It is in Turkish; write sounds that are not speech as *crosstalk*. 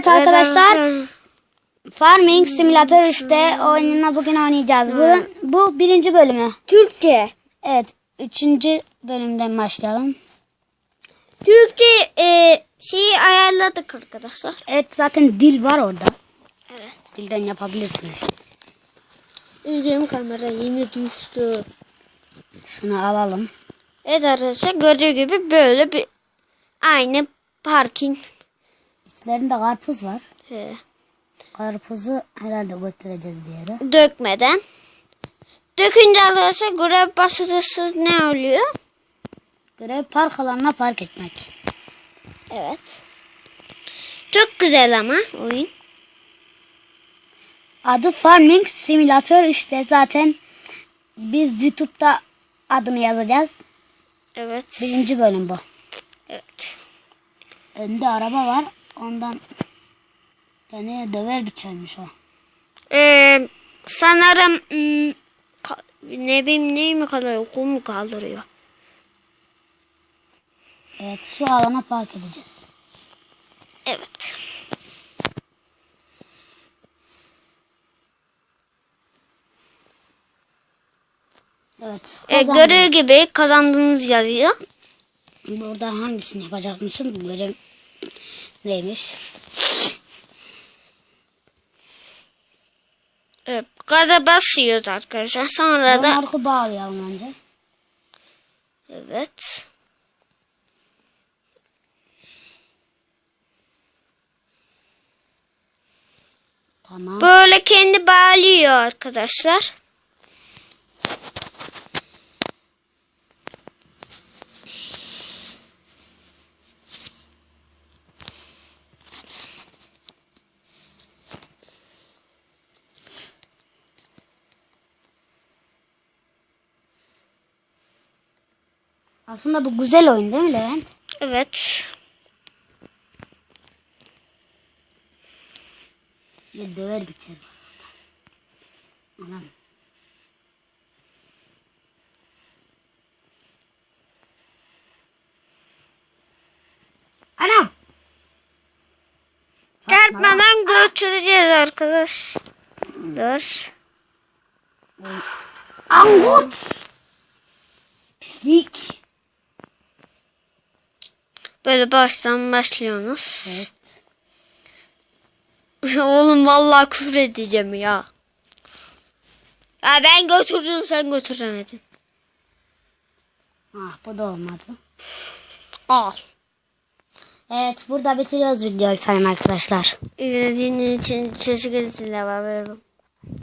Evet arkadaşlar Farming Simulator işte oyununa bugün oynayacağız. Bu, bu birinci bölümü. Türkçe. Evet üçüncü bölümden başlayalım. Türkçe e, şeyi ayarladık arkadaşlar. Evet zaten dil var orada. Evet. Dilden yapabilirsiniz. Üzgünüm kamera yine düştü. Şunu alalım. Evet arkadaşlar gördüğü gibi böyle bir aynı parking. İçlerinde karpuz var. He, Karpuzu herhalde götüreceğiz bir yere. dökmeden. Dökünce arkadaşlar görev başarısız ne oluyor? Görev park alanına park etmek. Evet. Çok güzel ama oyun. Adı Farming Simulator işte zaten biz YouTube'da adını yazacağız. Evet. Birinci bölüm bu. Evet. Önde araba var. Ondan beni döver biçermiş o. Ee, sanırım hmm, ne bileyim neyi mi kaldırıyor? Kum mu kaldırıyor? Evet şu alana park edeceğiz. Evet. Evet. Kazandım. gördüğü gibi kazandığınız yazıyor. Burada hangisini yapacakmışım? Görev neymiş? Evet, gaza basıyoruz arkadaşlar. Sonra da Markı bağlayalım önce. evet. Tamam. Böyle kendi bağlıyor arkadaşlar. Aslında bu güzel oyun değil mi Levent? Evet. Ya döver biçer. Anam. Anam. Çarpmadan götüreceğiz arkadaşlar. Angut. Pislik. Böyle baştan başlıyorsunuz. Evet. *laughs* Oğlum vallahi küfür edeceğim ya. Ya ben götürdüm sen götüremedin. Ah bu da olmadı. Al. Evet burada bitiriyoruz videoyu sayın arkadaşlar. İzlediğiniz için teşekkür ederim.